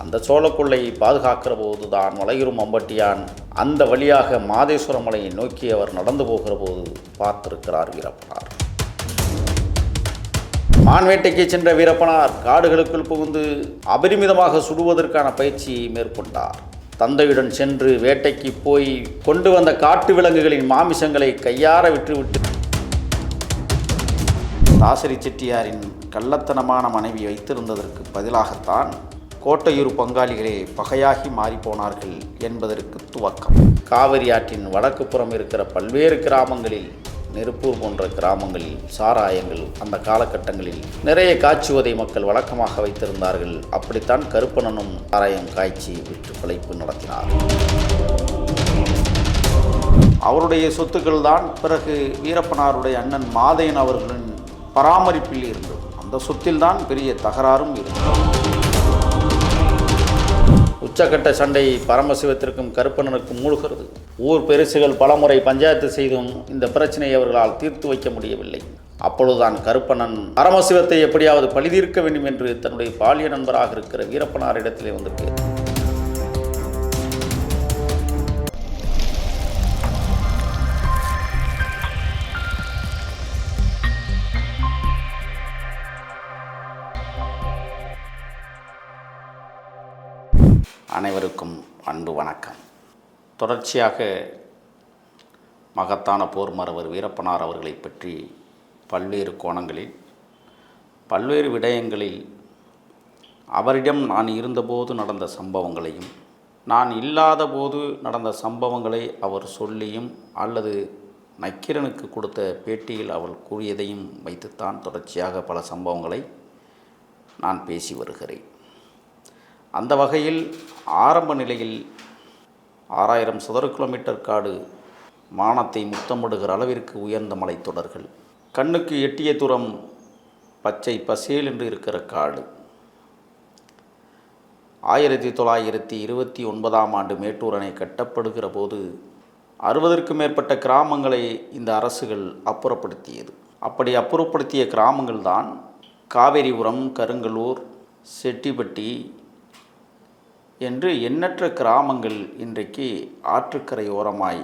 அந்த சோளக்குள்ளை பாதுகாக்கிற போது தான் மலையுறும் அம்பட்டியான். அந்த வழியாக மாதேஸ்வர மலையை நோக்கி அவர் நடந்து போகிற போது பார்த்திருக்கிறார் வீரப்பனார். மான்வேட்டைக்கு சென்ற வீரப்பனார் காடுகளுக்குள் புகுந்து அபரிமிதமாக சுடுவதற்கான பயிற்சியை மேற்கொண்டார். தந்தையுடன் சென்று வேட்டைக்கு போய் கொண்டு வந்த காட்டு விலங்குகளின் மாமிசங்களை கையார விட்டுவிட்டு தாசரி செட்டியாரின் கள்ளத்தனமான மனைவி வைத்திருந்ததற்கு பதிலாகத்தான் கோட்டையூர் பங்காளிகளே பகையாகி மாறிப்போனார்கள் என்பதற்கு துவக்கம். காவிரி ஆற்றின் வடக்கு புறம் இருக்கிற பல்வேறு கிராமங்களில் நெருப்பூர் போன்ற கிராமங்களில் சாராயங்கள் அந்த காலகட்டங்களில் நிறைய காய்ச்சுவதை மக்கள் வழக்கமாக வைத்திருந்தார்கள். அப்படித்தான் கருப்பணனும் சாராயம் காய்ச்சி விற்று பிழைப்பு நடத்தினார். அவருடைய சொத்துக்கள் தான் பிறகு வீரப்பனாருடைய அண்ணன் மாதையன் அவர்களின் பராமரிப்பில் இருந்தது. அந்த சொத்தில் தான் பெரிய தகராறும் இருந்தது. உச்சக்கட்ட சண்டை பரமசிவத்திற்கும் கருப்பணனுக்கும் மூழ்கிறது. ஊர் பெருசுகள் பலமுறை பஞ்சாயத்து செய்தும் இந்த பிரச்சனையை அவர்களால் தீர்த்து வைக்க முடியவில்லை. அப்பொழுதுதான் கருப்பணன் பரமசிவத்தை எப்படியாவது பழிதீர்க்க வேண்டும் என்று தன்னுடைய பாலிய நண்பராக இருக்கிற வீரப்பனாரிடத்திலே வந்து அனைவருக்கும் அன்பு வணக்கம். தொடர்ச்சியாக மகத்தான போர் மறவர் வீரப்பனார் அவர்களை பற்றி பல்வேறு கோணங்களில் பல்வேறு விடயங்களில் அவரிடம் நான் இருந்தபோது நடந்த சம்பவங்களையும் நான் இல்லாத போது நடந்த சம்பவங்களை அவர் சொல்லியும் அல்லது நக்கீரனுக்கு கொடுத்த பேட்டியில் அவள் கூறியதையும் வைத்துத்தான் தொடர்ச்சியாக பல சம்பவங்களை நான் பேசி வருகிறேன். அந்த வகையில் ஆரம்ப நிலையில் ஆறாயிரம் சதுர கிலோமீட்டர் காடு மானத்தை முத்தமிடுகிற அளவிற்கு உயர்ந்த மலைத்தொடர்கள். கண்ணுக்கு எட்டிய தூரம் பச்சை பசேல் என்று இருக்கிற காடு. ஆயிரத்தி தொள்ளாயிரத்தி இருபத்தி ஒன்பதாம் ஆண்டு மேட்டூர் அணை கட்டப்படுகிற போது அறுபதற்கும் மேற்பட்ட கிராமங்களை இந்த அரசுகள் அப்புறப்படுத்தியது. அப்படி அப்புறப்படுத்திய கிராமங்கள்தான் காவேரிபுரம் கருங்கலூர் செட்டிப்பட்டி என்று எண்ணற்ற கிராமங்கள் இன்றைக்கு ஆற்றுக்கரை ஓரமாய்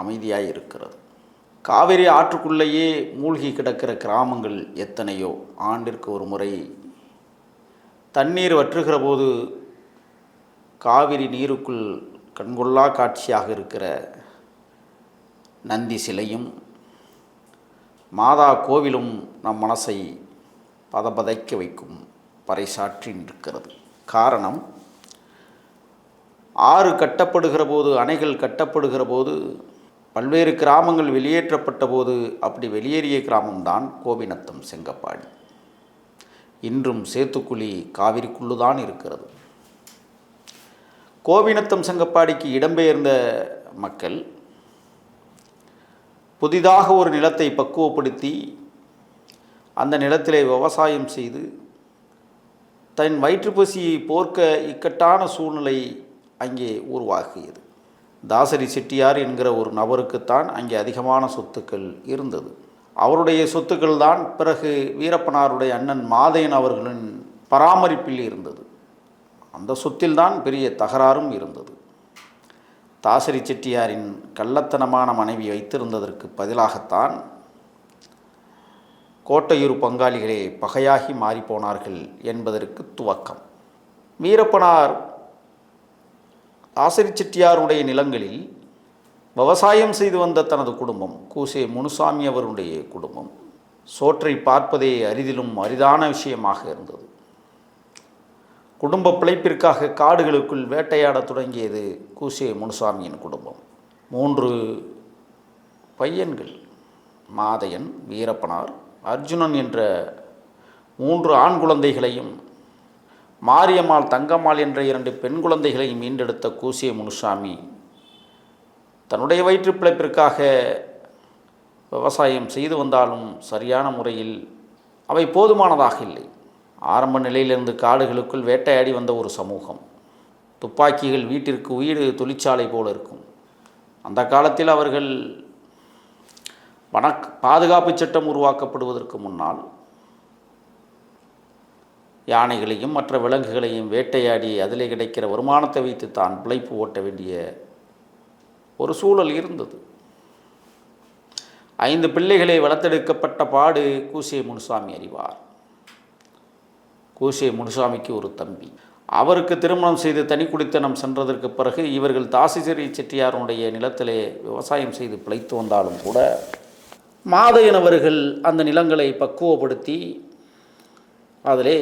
அமைதியாய் இருக்கிறது காவிரி ஆற்றுக்குள்ளேயே மூழ்கி கிடக்கிற கிராமங்கள் எத்தனையோ? ஆண்டிற்கு ஒரு முறை தண்ணீர் வற்றுகிற போது காவிரி நீருக்குள் கண்கொள்ளா காட்சியாக இருக்கிற நந்தி சிலையும் மாதா கோவிலும் நம் மனசை பதபதைக்க வைக்கும் பறைசாற்றி நிற்கிறது. காரணம் ஆறு கட்டப்படுகிற போது அணைகள் கட்டப்படுகிற போது பல்வேறு கிராமங்கள் வெளியேற்றப்பட்ட போது அப்படி வெளியேறிய கிராமம்தான் கோபிநத்தம் செங்கப்பாடி. இன்றும் சேத்துக்குழி காவிரிக்குள்ளு தான் இருக்கிறது. கோபிநத்தம் செங்கப்பாடிக்கு இடம்பெயர்ந்த மக்கள் புதிதாக ஒரு நிலத்தை பக்குவப்படுத்தி அந்த நிலத்திலே விவசாயம் செய்து தன் வயிற்றுப்பசியை போர்க்க இக்கட்டான சூழ்நிலை அங்கே உருவாகியது. தாசரி செட்டியார் என்கிற ஒரு நபருக்குத்தான் அங்கே அதிகமான சொத்துக்கள் இருந்தது. அவருடைய சொத்துக்கள் தான் பிறகு வீரப்பனாருடைய அண்ணன் மாதையன் அவர்களின் பராமரிப்பில் இருந்தது. அந்த சொத்தில்தான் பெரிய தகராறும் இருந்தது. தாசரி செட்டியாரின் கள்ளத்தனமான மனைவி வைத்திருந்ததற்கு பதிலாகத்தான் கோட்டையூர் பங்காளிகளே பகையாகி மாறிப்போனார்கள் என்பதற்கு துவக்கம். வீரப்பனார் ஆசிரி செட்டியாருடைய நிலங்களில் விவசாயம் செய்து வந்த தனது குடும்பம் கூசே முனுசாமி அவருடைய குடும்பம் சோற்றை பார்ப்பதே அரிதிலும் அரிதான விஷயமாக இருந்தது. குடும்ப பிழைப்பிற்காக காடுகளுக்குள் வேட்டையாடத் தொடங்கியது கூசே முனுசாமியின் குடும்பம். மூன்று பையன்கள் மாதையன் வீரப்பனார் அர்ஜுனன் என்ற மூன்று ஆண் குழந்தைகளையும் மாரியம்மாள் தங்கம்மாள் என்ற இரண்டு பெண் குழந்தைகளை மீண்டெடுத்த கூசிய முனுசாமி. தன்னுடைய வயிற்று பிழைப்பிற்காக விவசாயம் செய்து வந்தாலும் சரியான முறையில் அவை போதுமானதாக இல்லை. ஆரம்ப நிலையிலிருந்து காடுகளுக்குள் வேட்டையாடி வந்த ஒரு சமூகம். துப்பாக்கிகள் வீட்டிற்கு வீடு தொழிற்சாலை போல இருக்கும். அந்த காலத்தில் அவர்கள் வன பாதுகாப்பு சட்டம் உருவாக்கப்படுவதற்கு முன்னால் யானைகளையும் மற்ற விலங்குகளையும் வேட்டையாடி அதிலே கிடைக்கிற வருமானத்தை வைத்து தான் பிழைப்பு ஓட்ட வேண்டிய ஒரு சூழல் இருந்தது. ஐந்து பிள்ளைகளை வளர்த்தெடுக்கப்பட்ட பாடு கூசிய முனுசாமி அறிவார். கூசிய முனுசாமிக்கு ஒரு தம்பி. அவருக்கு திருமணம் செய்து தனி குடித்தனம் சென்றதற்கு பிறகு இவர்கள் தாசிசரி செட்டியாருடைய நிலத்திலே விவசாயம் செய்து பிழைத்து வந்தாலும் கூட மாதையனவர்கள் அந்த நிலங்களை பக்குவப்படுத்தி அதிலே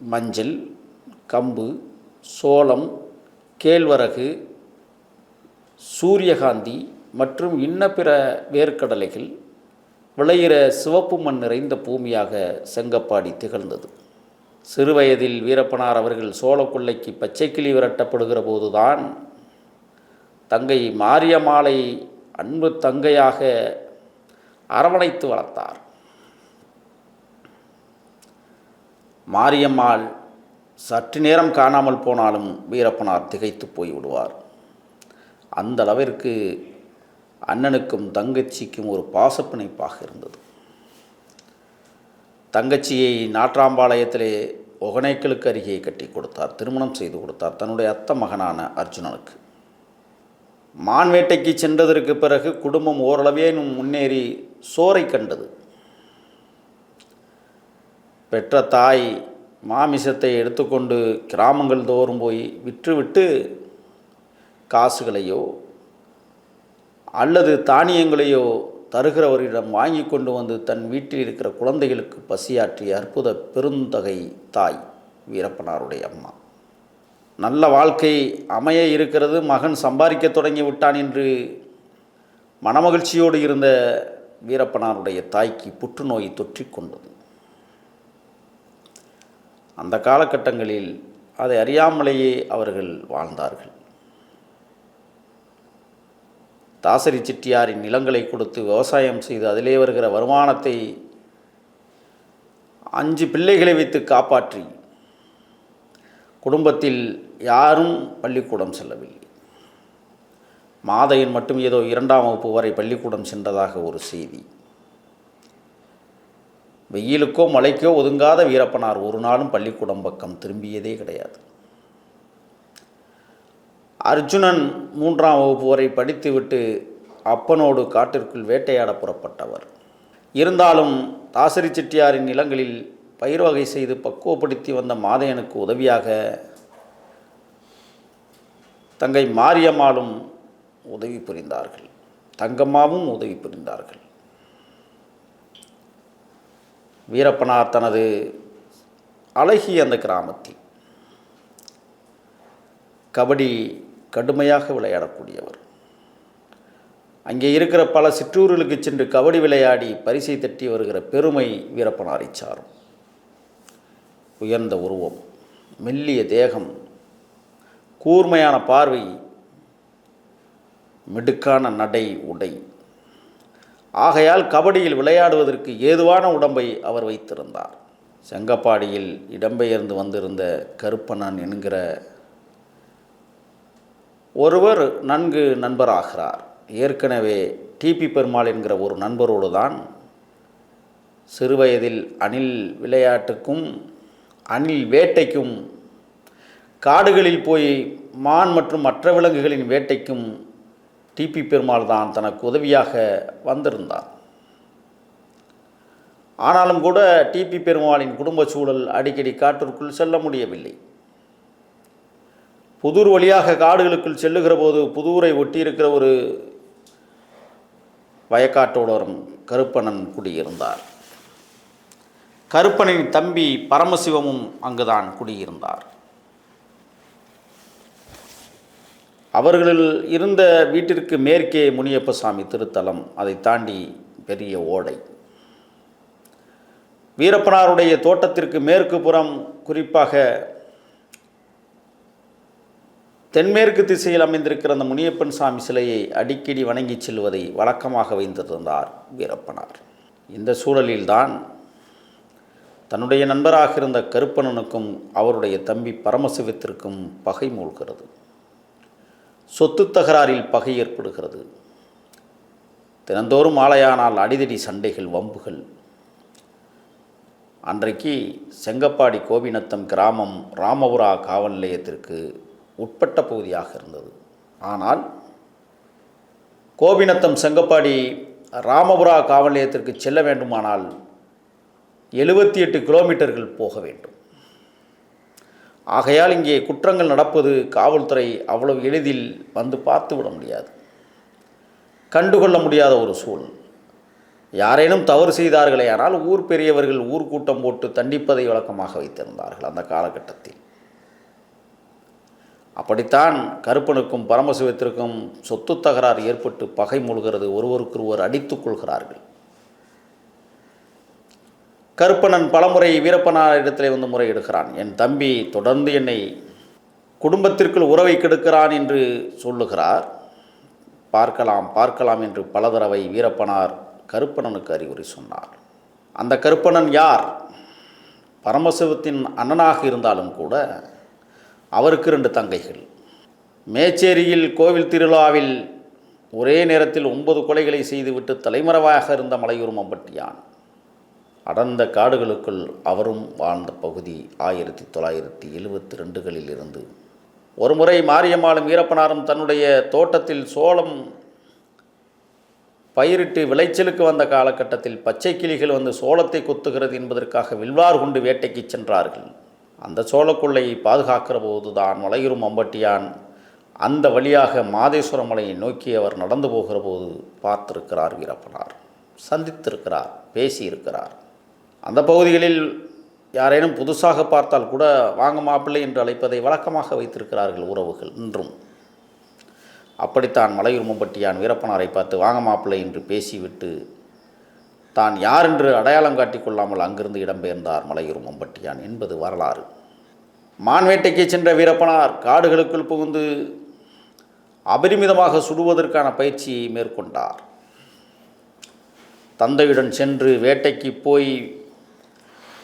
மஞ்சள் கம்பு சோளம் கேழ்வரகு சூரியகாந்தி மற்றும் இன்ன பிற வேர்க்கடலைகள் விளையிற சிவப்பு மண் நிறைந்த பூமியாக செங்கப்பாடி திகழ்ந்தது. சிறுவயதில் வீரப்பனார் அவர்கள் சோழக்கொல்லைக்கு பச்சைக்கிளி விரட்டப்படுகிற போதுதான் தங்கை மாரியம்மாளை அன்பு தங்கையாக அரவணைத்து வளர்த்தார். மாரியம்மாள் சற்று நேரம் காணாமல் போனாலும் வீரப்பனார் திகைத்து போய் விடுவார் அந்த அளவிற்கு அண்ணனுக்கும் தங்கச்சிக்கும் ஒரு பாசப்பிணைப்பாக இருந்தது. தங்கச்சியை நாற்றாம்பாளையத்திலே ஒகனைக்கலுக்கு அருகே கட்டி கொடுத்தார் திருமணம் செய்து கொடுத்தார் தன்னுடைய அத்த மகனான அர்ஜுனனுக்கு. மான் வேட்டைக்கு சென்றதற்கு பிறகு குடும்பம் ஓரளவேனும் முன்னேறி சோரை கண்டது. பெற்ற தாய் மாமிசத்தை எடுத்துக்கொண்டு கிராமங்கள் தோறும் போய் விற்றுவிட்டு காசுகளையோ அல்லது தானியங்களையோ தருகிறவரிடம் வாங்கி கொண்டு வந்து தன் வீட்டில் இருக்கிற குழந்தைகளுக்கு பசியாற்றிய அற்புத பெருந்தகை தாய் வீரப்பனாருடைய அம்மா. நல்ல வாழ்க்கை அமைய இருக்கிறது மகன் சம்பாதிக்க தொடங்கி விட்டான் என்று மனமகிழ்ச்சியோடு இருந்த வீரப்பனாருடைய தாய்க்கு புற்றுநோய் தொற்றிக்கொண்டது அந்த காலகட்டங்களில் அதை அறியாமலேயே அவர்கள் வாழ்ந்தார்கள். தாசரி செட்டியாரின் நிலங்களை கொடுத்து விவசாயம் செய்து அதிலே வருகிற வருமானத்தை அஞ்சு பிள்ளைகளை வைத்து காப்பாற்றி குடும்பத்தில் யாரும் பள்ளிக்கூடம் செல்லவில்லை. மாதையன் மட்டும் ஏதோ இரண்டாம் வகுப்பு வரை பள்ளிக்கூடம் சென்றதாக ஒரு செய்தி. வெயிலுக்கோ மழைக்கோ ஒதுங்காத வீரப்பனார் ஒரு நாளும் பள்ளிக்கூடம் பக்கம் திரும்பியதே கிடையாது. அர்ஜுனன் மூன்றாம் வகுப்பு வரை படித்துவிட்டு அப்பனோடு காட்டிற்குள் வேட்டையாட புறப்பட்டவர். இருந்தாலும் தாசரி செட்டியாரின் நிலங்களில் பயிர் வகை செய்து பக்குவப்படுத்தி வந்த மாதையனுக்கு உதவியாக தங்கை மாரியம்மாளும் உதவி புரிந்தார்கள். தங்கம்மாவும் உதவி புரிந்தார்கள். வீரப்பனார் தனது அழகிய அந்த கிராமத்தில் கபடி கடுமையாக விளையாடக்கூடியவர். அங்கே இருக்கிற பல சிற்றூர்களுக்கு சென்று கபடி விளையாடி பரிசை தட்டி வருகிற பெருமை வீரப்பனாரை சாரும். உயர்ந்த உருவம் மெல்லிய தேகம் கூர்மையான பார்வை மிடுக்கான நடை உடை. ஆகையால் கபடியில் விளையாடுவதற்கு ஏதுவான உடம்பை அவர் வைத்திருந்தார். செங்கப்பாடியில் இடம்பெயர்ந்து வந்திருந்த கருப்பணன் என்கிற ஒருவர் நன்கு நண்பராகிறார். ஏற்கனவே டிபி பெருமாள் என்கிற ஒரு நண்பரோடு தான் சிறுவயதில் அணில் விளையாட்டுக்கும் அணில் வேட்டைக்கும் காடுகளில் போய் மான் மற்றும் மற்ற விலங்குகளின் வேட்டைக்கும் டிபி பெருமாள் தான் தனக்கு உதவியாக வந்திருந்தார் ஆனாலும் கூட டிபி பெருமாளின் குடும்ப சூழல் அடிக்கடி காட்டிற்குள் செல்ல முடியவில்லை. புதூர் வழியாக காடுகளுக்குள் செல்லுகிற போது புதூரை ஒட்டியிருக்கிற ஒரு வயக்காட்டோடரும் கருப்பணன் குடியிருந்தார். கருப்பனின் தம்பி பரமசிவமும் அங்குதான் குடியிருந்தார். அவர்களில் இருந்த வீட்டிற்கு மேற்கே முனியப்பசாமி திருத்தலம். அதை தாண்டி பெரிய ஓடை. வீரப்பனாருடைய தோட்டத்திற்கு மேற்கு புறம் குறிப்பாக தென்மேற்கு திசையில் அமைந்திருக்கிற அந்த முனியப்பன் சாமி சிலையை அடிக்கடி வணங்கிச் செல்வதை வழக்கமாக வைத்திருந்தார் வீரப்பனார். இந்த சூழலில்தான் தன்னுடைய நண்பராக இருந்த கருப்பணனுக்கும் அவருடைய தம்பி பரமசிவத்திற்கும் பகை மூழ்கிறது. சொத்து தகராறில் பகை ஏற்படுகிறது. தினந்தோறும் ஆலையானால் அடிதடி சண்டைகள் வம்புகள். அன்றைக்கு செங்கப்பாடி கோபிநத்தம் கிராமம் ராமபுரா காவல் நிலையத்திற்கு உட்பட்ட பகுதியாக இருந்தது. ஆனால் கோபிநத்தம் செங்கப்பாடி ராமபுரா காவல் நிலையத்திற்கு செல்ல வேண்டுமானால் எழுபத்தி எட்டு கிலோமீட்டர்கள் போக வேண்டும். ஆகையால் இங்கே குற்றங்கள் நடப்பது காவல்துறை அவ்வளவு எளிதில் வந்து பார்த்து விட முடியாது. கண்டுகொள்ள முடியாத ஒரு சூழல். யாரேனும் தவறு செய்தார்களே ஆனால் ஊர் பெரியவர்கள் ஊர் கூட்டம் போட்டு தண்டிப்பதை வழக்கமாக வைத்திருந்தார்கள் அந்த காலகட்டத்தில். அப்படித்தான் கருப்பனுக்கும் பரமசிவத்திற்கும் சொத்து தகராறு ஏற்பட்டு பகை மூழ்கிறது. ஒருவருக்கொருவர் அடித்துக் கொள்கிறார்கள். கருப்பணன் பலமுறை வீரப்பனார் இடத்திலே வந்து முறையிடுகிறான். என் தம்பி தொடர்ந்து என்னை குடும்பத்திற்குள் உறவை கெடுக்கிறான் என்று சொல்லுகிறார். பார்க்கலாம் பார்க்கலாம் என்று பல தடவை வீரப்பனார் கருப்பணனுக்கு அறிவுரை சொன்னார். அந்த கருப்பணன் யார்? பரமசிவத்தின் அண்ணனாக இருந்தாலும் கூட அவருக்கு ரெண்டு தங்கைகள். மேச்சேரியில் கோவில் திருவிழாவில் ஒரே நேரத்தில் ஒன்பது கொலைகளை செய்துவிட்டு தலைமறைவாக இருந்த மலையூர் மம்பட்டியான். அடர்ந்த காடுகளுக்குள் அவரும் வாழ்ந்த பகுதி ஆயிரத்தி தொள்ளாயிரத்தி எழுபத்தி ரெண்டுகளில் இருந்து ஒருமுறை மாரியம்மாளும் வீரப்பனாரும் தன்னுடைய தோட்டத்தில் சோளம் பயிரிட்டு விளைச்சலுக்கு வந்த காலகட்டத்தில் பச்சை கிளிகள் வந்து சோளத்தை கொத்துகிறது என்பதற்காக வில்வார் கொண்டு வேட்டைக்கு சென்றார்கள். அந்த சோளக்குள்ளையை பாதுகாக்கிற போது தான் மலையூரும் அம்பட்டியான் அந்த வழியாக மாதேஸ்வர மலையை நோக்கி அவர் நடந்து போகிற போது பார்த்திருக்கிறார் வீரப்பனார். சந்தித்திருக்கிறார் பேசியிருக்கிறார். அந்த பகுதிகளில் யாரேனும் புதுசாக பார்த்தால் கூட வாங்க மாப்பிள்ளை என்று அழைப்பதை வழக்கமாக வைத்திருக்கிறார்கள் உறவுகள் இன்றும். அப்படித்தான் மலையூர் மும்பட்டியான் வீரப்பனாரை பார்த்து வாங்க மாப்பிள்ளை என்று பேசிவிட்டு தான் யார் என்று அடையாளம் காட்டிக்கொள்ளாமல் அங்கிருந்து இடம்பெயர்ந்தார் மலையூர் மும்பட்டியான் என்பது வரலாறு. மான் வேட்டைக்கு சென்ற வீரப்பனார் காடுகளுக்குள் புகுந்து அபரிமிதமாக சுடுவதற்கான பயிற்சியை மேற்கொண்டார். தந்தையுடன் சென்று வேட்டைக்கு போய்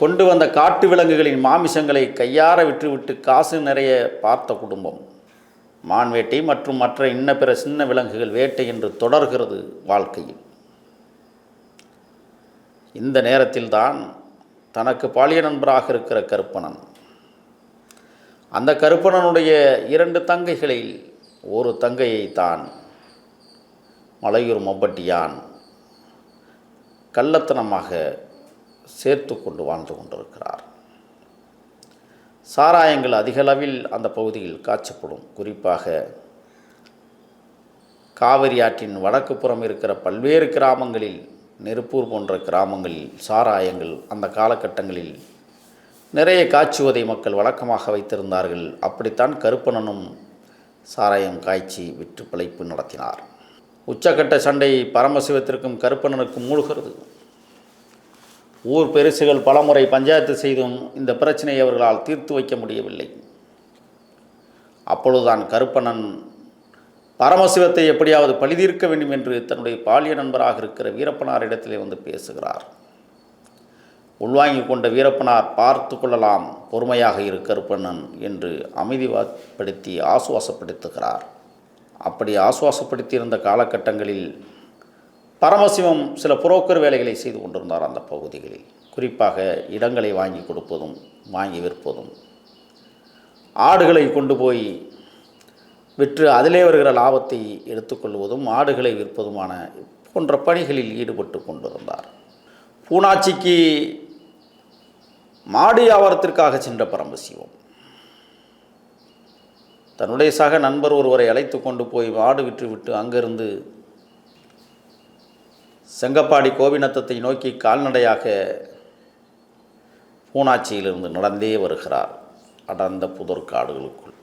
கொண்டு வந்த காட்டு விலங்குகளின் மாமிசங்களை கையார விற்றுவிட்டு காசு நிறைய பார்த்த குடும்பம். மான் வேட்டை மற்றும் மற்ற இன்ன பிற சின்ன விலங்குகள் வேட்டை என்று தொடர்கிறது வாழ்க்கையில். இந்த நேரத்தில்தான் தனக்கு பாலிய நண்பராக இருக்கிற கருப்பணன். அந்த கருப்பணனுடைய இரண்டு தங்கைகளில் ஒரு தங்கையை தான் மலையூர் மொப்பட்டியான் கள்ளத்தனமாக சேர்த்து கொண்டு வாழ்ந்து கொண்டிருக்கிறார். சாராயங்கள் அதிகளவில் அந்த பகுதியில் காய்ச்சப்படும். குறிப்பாக காவிரி ஆற்றின் வடக்கு புறம் இருக்கிற பல்வேறு கிராமங்களில் நெருப்பூர் போன்ற கிராமங்களில் சாராயங்கள் அந்த காலகட்டங்களில் நிறைய காய்ச்சுவதை மக்கள் வழக்கமாக வைத்திருந்தார்கள். அப்படித்தான் கருப்பணனும் சாராயம் காய்ச்சி விற்று பிழைப்பு நடத்தினார். உச்சக்கட்ட சண்டை பரமசிவத்திற்கும் கருப்பணனுக்கும் மூழ்கிறது. ஊர் பெருசுகள் பலமுறை பஞ்சாயத்து செய்தும் இந்த பிரச்சனையை அவர்களால் தீர்த்து வைக்க முடியவில்லை. அப்பொழுதுதான் கருப்பணன் பரமசிவத்தை எப்படியாவது பழிதீர்க்க வேண்டும் என்று தன்னுடைய பாலிய நண்பராக இருக்கிற வீரப்பனார் இடத்திலே வந்து பேசுகிறார். உள்வாங்கி கொண்ட வீரப்பனார் பார்த்து கொள்ளலாம் பொறுமையாக இரு கருப்பண்ணன் என்று அமைதிப்படுத்தி ஆசுவாசப்படுத்துகிறார். அப்படி ஆசுவாசப்படுத்தியிருந்த காலகட்டங்களில் பரமசிவம் சில புரோக்கர் வேலைகளை செய்து கொண்டிருந்தார் அந்த பகுதிகளில். குறிப்பாக இடங்களை வாங்கி கொடுப்பதும் வாங்கி விற்பதும். ஆடுகளை கொண்டு போய் விற்று அதிலே வருகிற லாபத்தை எடுத்துக்கொள்வதும் ஆடுகளை விற்பதுமான போன்ற பணிகளில் ஈடுபட்டு கொண்டிருந்தார். பூனாச்சிக்கு மாடு வியாபாரத்திற்காக சென்ற பரமசிவம். தன்னுடைய சக நண்பர் ஒருவரை அழைத்து கொண்டு போய் மாடு விற்றுவிட்டு அங்கிருந்து செங்கப்பாடி கோவிநத்தத்தை நோக்கி கால்நடையாக பூனாச்சியிலிருந்து நடந்தே வருகிறார். அடர்ந்த புதர் காடுகளுக்குள்.